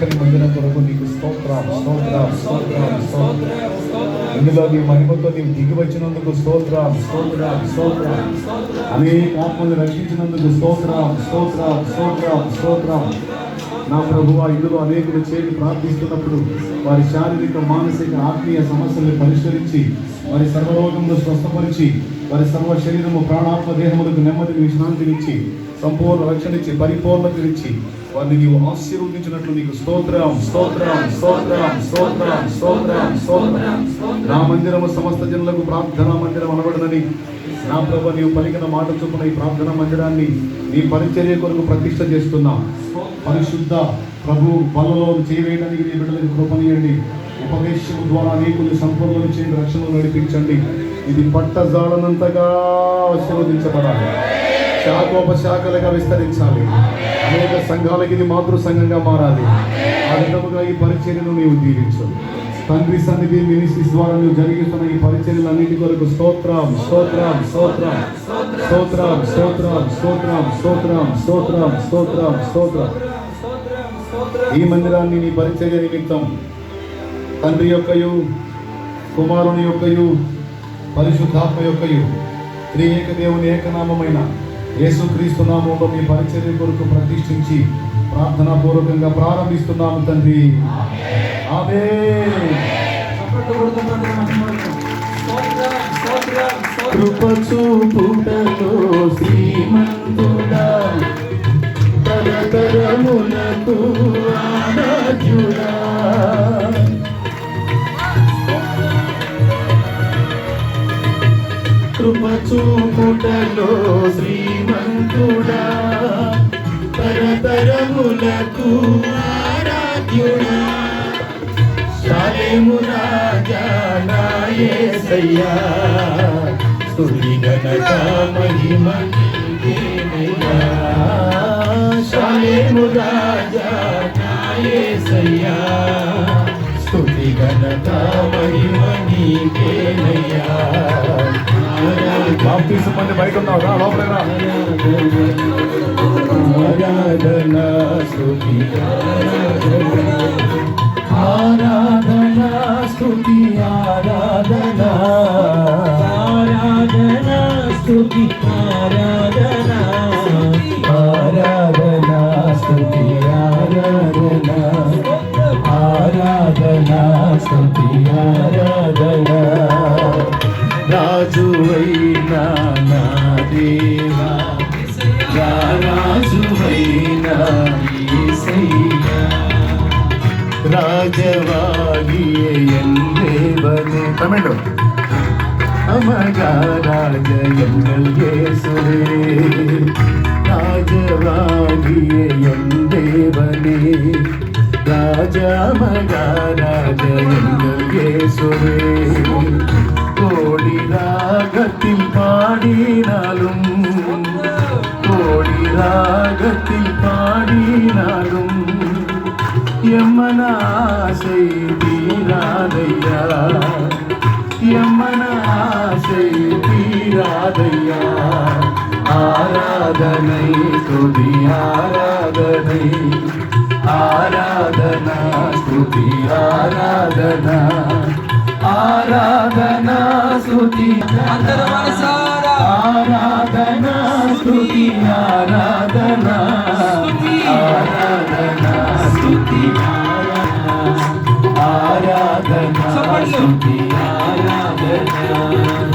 చక్కని మందిరం కొరకు నీకు స్తోత్రం స్తోత్రం స్తోత్రం స్తోత్రం ఇందులో నీ మహిమతో నీవు దిగి వచ్చినందుకు స్తోత్రం స్తోత్రం స్తోత్రం అనేక ఆత్మలు రక్షించినందుకు స్తోత్రం స్తోత్రం స్తోత్రం స్తోత్రం నా ప్రభువా ఇందులో అనేకులు చేరి ప్రార్థిస్తున్నప్పుడు వారి శారీరక మానసిక ఆత్మీయ సమస్యల్ని పరిష్కరించి వారి సర్వరోగంలో స్వస్థపరిచి వారి సర్వ శరీరము ప్రాణాత్మ దేహములకు నెమ్మదిని విశ్రాంతినిచ్చి సంపూర్ణ రక్షణించి పరిపూర్ణతనిచ్చి వారిని నీవు ఆశీర్వదించినట్లు నీకు స్తోత్రం స్తోత్రం స్తోత్రం స్తోత్రం స్తోత్రం స్తోత్రం. నా మందిరము సమస్త జనులకు ప్రార్థన మందిరం అనబడనని నా ప్రభు నీవు పలికిన మాట చొప్పున ఈ ప్రార్థన మందిరాన్ని నీ పరిచర్య కొరకు ప్రతిష్ట చేస్తున్నా. పరిశుద్ధ ప్రభు బలలో చేయవేయడానికి నీ బిడ్డలకు కృపనీయండి ఉపదేశం ద్వారా అనేకులు సంపూర్ణ చేయండి రక్షణలు నడిపించండి. ఇది పట్టజాడనంతగా ఆశీర్వదించబడాలి. శాఖోపశాఖలుగా విస్తరించాలి. అనేక సంఘాలకి ఇది మాతృ సంఘంగా మారాలి. ఆ విధముగా ఈ పరిచర్యను నీవు దీవించు. తండ్రి సన్నిధి మినిస్ట్రీస్ ద్వారా నువ్వు జరిగిస్తున్న ఈ పరిచర్యలన్నిటి కొరకు స్తోత్రం స్తోత్రం స్తోత్రం స్తోత్రం స్తోత్రం స్తోత్రం స్తోత్రం స్తోత్రం స్తోత్రం స్తోత్రం. ఈ మందిరాన్ని నీ పరిచర్య నిమిత్తం తండ్రి యొక్కయు కుమారుని యొక్కయు పరిశుద్ధాత్మ యొక్కయు ఏక దేవుని ఏకనామమైన యేసుక్రీస్తునామంలో మీ పరిచర్య కొరకు ప్రతిష్ఠించి ప్రార్థనాపూర్వకంగా ప్రారంభిస్తున్నాము తండ్రి. ఆమె శ్రీమన్ కృపచూపుటలో శ్రీమంతుడా తరతరములకు ఆరాధ్యుడా. శాలేము రాజా నాయసయ్యా స్తుతి గణక మహిమ శాలేము రాజా నాయసయ్యా స్తుతి గణక మహిమ నీకేనయ్యా. బాప్తీసు మంది బయట ఉన్నావు రా లోపలికి రా. ఆరాధన స్తుతి ఆరాధన స్తుతి ఆరాధన. ఆరాధన స్తుతి ఆరాధన. ఆరాధన స్తుతి ఆరాధన. ఆరాధన స్తుతి தேவனே அமகாராஜ எங்கள் இயேசுவே ராஜவாகிய என் தேவனே. ராஜா மகாராஜ எங்கள் இயேசுவே கோடி ராகத்தில் பாடினாலும் கோடி ராகத்தில் பாடினாலும் எம்மனாசை தீராதையா. మన ఆశై తీరాదయ్యా. ఆరాధనై తుది ఆరాధనై. ఆరాధన స్తుతి ఆరాధన. ఆరాధన స్తుతి ఆరాధన స్తుతి ఆరాధన. ఆరాధన స్తుతి ఆరాధన. స్తుతి দেখা